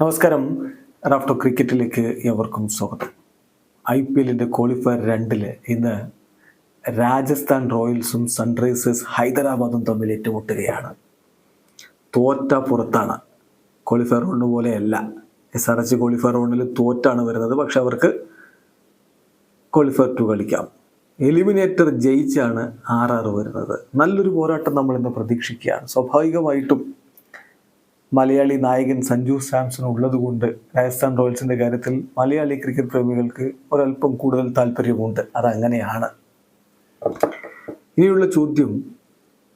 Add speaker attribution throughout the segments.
Speaker 1: നമസ്കാരം. റാഫ്റ്റോ ക്രിക്കറ്റിലേക്ക് എവർക്കും സ്വാഗതം. I P എല്ലിന്റെ ക്വാളിഫയർ രണ്ടിൽ ഇന്ന് രാജസ്ഥാൻ റോയൽസും സൺറൈസേഴ്സ് ഹൈദരാബാദും തമ്മിൽ ഏറ്റുമുട്ടുകയാണ്. തോറ്റ പുറത്താണ്. ക്വാളിഫയർ റൗണ്ട് പോലെയല്ല. എസ് ആർ എച്ച് ക്വാളിഫയർ റൗണ്ടിൽ തോറ്റാണ് വരുന്നത്. പക്ഷെ അവർക്ക് ക്വാളിഫയർ ടു കളിക്കാം. എലിമിനേറ്റർ ജയിച്ചാണ് ആർ ആർ വരുന്നത്. നല്ലൊരു പോരാട്ടം നമ്മൾ ഇന്ന് പ്രതീക്ഷിക്കുകയാണ്. സ്വാഭാവികമായിട്ടും മലയാളി നായകൻ സഞ്ജു സാംസൺ ഉള്ളതുകൊണ്ട് രാജസ്ഥാൻ റോയൽസിന്റെ കാര്യത്തിൽ മലയാളി ക്രിക്കറ്റ് പ്രേമികൾക്ക് ഒരല്പം കൂടുതൽ താല്പര്യമുണ്ട്. അതങ്ങനെയാണ്. ഇനിയുള്ള ചോദ്യം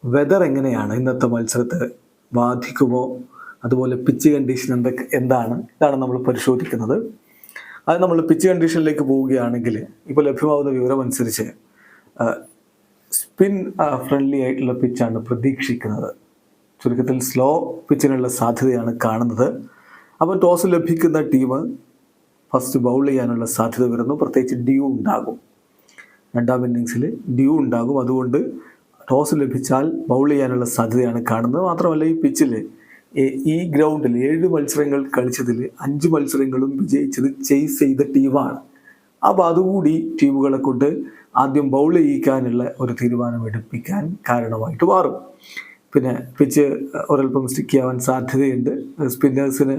Speaker 1: വെതർ എങ്ങനെയാണ്? ഇന്നത്തെ മത്സരത്തെ ബാധിക്കുമോ? അതുപോലെ പിച്ച് കണ്ടീഷൻ എന്തൊക്കെ? എന്താണ്? ഇതാണ് നമ്മൾ പരിശോധിക്കുന്നത്. അത് നമ്മൾ പിച്ച് കണ്ടീഷനിലേക്ക് പോവുകയാണെങ്കിൽ ഇപ്പോൾ ലഭ്യമാവുന്ന വിവരം അനുസരിച്ച് സ്പിൻ ഫ്രണ്ട്ലി ആയിട്ടുള്ള പിച്ചാണ് പ്രതീക്ഷിക്കുന്നത്. ചുരുക്കത്തിൽ സ്ലോ പിച്ചിനുള്ള സാധ്യതയാണ് കാണുന്നത്. അപ്പോൾ ടോസ് ലഭിക്കുന്ന ടീം ഫസ്റ്റ് ബൗൾ ചെയ്യാനുള്ള സാധ്യത വരുന്നു. പ്രത്യേകിച്ച് ഡ്യൂ ഉണ്ടാകും. രണ്ടാം ഇന്നിങ്സിൽ ഡ്യൂ ഉണ്ടാകും. അതുകൊണ്ട് ടോസ് ലഭിച്ചാൽ ബൗൾ ചെയ്യാനുള്ള സാധ്യതയാണ് കാണുന്നത്. മാത്രമല്ല ഈ പിച്ചിൽ ഈ ഗ്രൗണ്ടിൽ ഏഴ് മത്സരങ്ങൾ കളിച്ചതിൽ അഞ്ച് മത്സരങ്ങളും വിജയിച്ചത് ചേസ് ചെയ്ത ടീമാണ് അപ്പോൾ അതുകൂടി ടീമുകളെ കൊണ്ട് ആദ്യം ബൗൾ ചെയ്യിക്കാനുള്ള ഒരു തീരുമാനം എടുപ്പിക്കാൻ കാരണമായിട്ട് മാറും. പിന്നെ പിച്ച് ഒരൽപ്പം സ്റ്റിക്ക് ആവാൻ സാധ്യതയുണ്ട്. സ്പിന്നേഴ്സിന്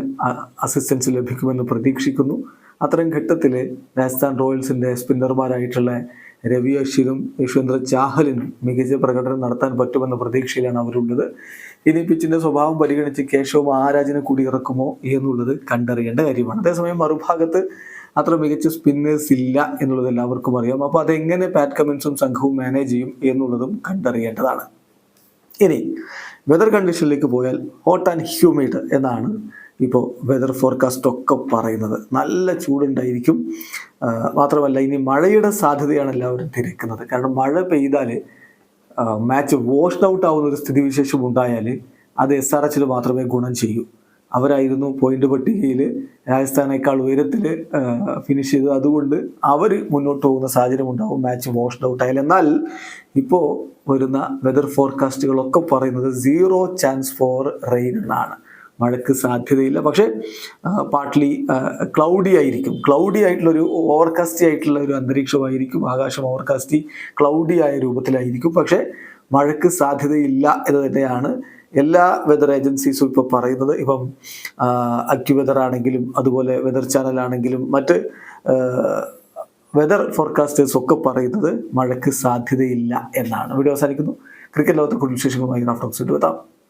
Speaker 1: അസിസ്റ്റൻസ് ലഭിക്കുമെന്ന് പ്രതീക്ഷിക്കുന്നു. അത്തരം ഘട്ടത്തിൽ രാജസ്ഥാൻ റോയൽസിന്റെ സ്പിന്നർമാരായിട്ടുള്ള രവി അശ്വിനും യശ്വന്ദ്ര ചാഹലിനും മികച്ച പ്രകടനം നടത്താൻ പറ്റുമെന്ന പ്രതീക്ഷയിലാണ് അവരുള്ളത്. ഇനി പിച്ചിന്റെ സ്വഭാവം പരിഗണിച്ച് കേശവ് ആരാജിനെ കൂടി ഇറക്കുമോ എന്നുള്ളത് കണ്ടറിയേണ്ട കാര്യമാണ്. അതേസമയം മറുഭാഗത്ത് അത്ര മികച്ച സ്പിന്നേഴ്സ് ഇല്ല എന്നുള്ളത് എല്ലാവർക്കും അറിയാം. അപ്പോൾ അതെങ്ങനെ പാറ്റ് കമിൻസും സംഘവും മാനേജ് ചെയ്യും എന്നുള്ളതും കണ്ടറിയേണ്ടതാണ്. ഇനി വെതർ കണ്ടീഷനിലേക്ക് പോയാൽ ഹോട്ട് ആൻഡ് ഹ്യൂമിഡ് എന്നാണ് ഇപ്പോൾ വെതർ ഫോർകാസ്റ്റ് ഒക്കെ പറയുന്നത്. നല്ല ചൂടുണ്ടായിരിക്കും. മാത്രമല്ല ഇനി മഴയുടെ സാധ്യതയാണ് എല്ലാവരും തിരക്കുന്നത്. കാരണം മഴ പെയ്താൽ മാച്ച് വാഷ്ഡ് ഔട്ട് ആവുന്ന ഒരു സ്ഥിതിവിശേഷം ഉണ്ടായാൽ അത് എസ് ആർ എച്ചിൽ മാത്രമേ ഗുണം ചെയ്യൂ. അവരായിരുന്നു പോയിന്റ് പട്ടികയിൽ രാജസ്ഥാനേക്കാൾ ഉയരത്തിൽ ഫിനിഷ് ചെയ്തത്. അതുകൊണ്ട് അവർ മുന്നോട്ട് പോകുന്ന സാഹചര്യം ഉണ്ടാവും. മാച്ച് വാഷ് ഔട്ട് ആയാലും എന്നാൽ ഇപ്പോൾ വരുന്ന വെതർ ഫോർകാസ്റ്റുകളൊക്കെ പറയുന്നത് സീറോ ചാൻസ് ഫോർ റെയിൻ എന്നാണ്. മഴയ്ക്ക് സാധ്യതയില്ല. പക്ഷേ പാർട്ട്ലി ക്ലൗഡി ആയിരിക്കും. ക്ലൗഡി ആയിട്ടുള്ള ഒരു ഓവർകാസ്റ്റി ആയിട്ടുള്ള ഒരു അന്തരീക്ഷമായിരിക്കും. ആകാശം ഓവർകാസ്റ്റി ക്ലൗഡി ആയ രൂപത്തിലായിരിക്കും. പക്ഷേ മഴയ്ക്ക് സാധ്യതയില്ല എന്ന് തന്നെയാണ് എല്ലാ വെതർ ഏജൻസീസും ഇപ്പോൾ പറയുന്നത് ഇപ്പം അക്യു വെതർ ആണെങ്കിലും അതുപോലെ വെതർ ചാനൽ ആണെങ്കിലും മറ്റ് വെതർ ഫോർകാസ്റ്റേഴ്സ് ഒക്കെ പറയുന്നത് മഴയ്ക്ക് സാധ്യതയില്ല എന്നാണ്. വീഡിയോ അവസാനിക്കുന്നു. ക്രിക്കറ്റ് ലോകത്തെ കൂടുതൽ വിശേഷങ്ങളുമായി റാഫ്റ്റോക്സ് എത്താം.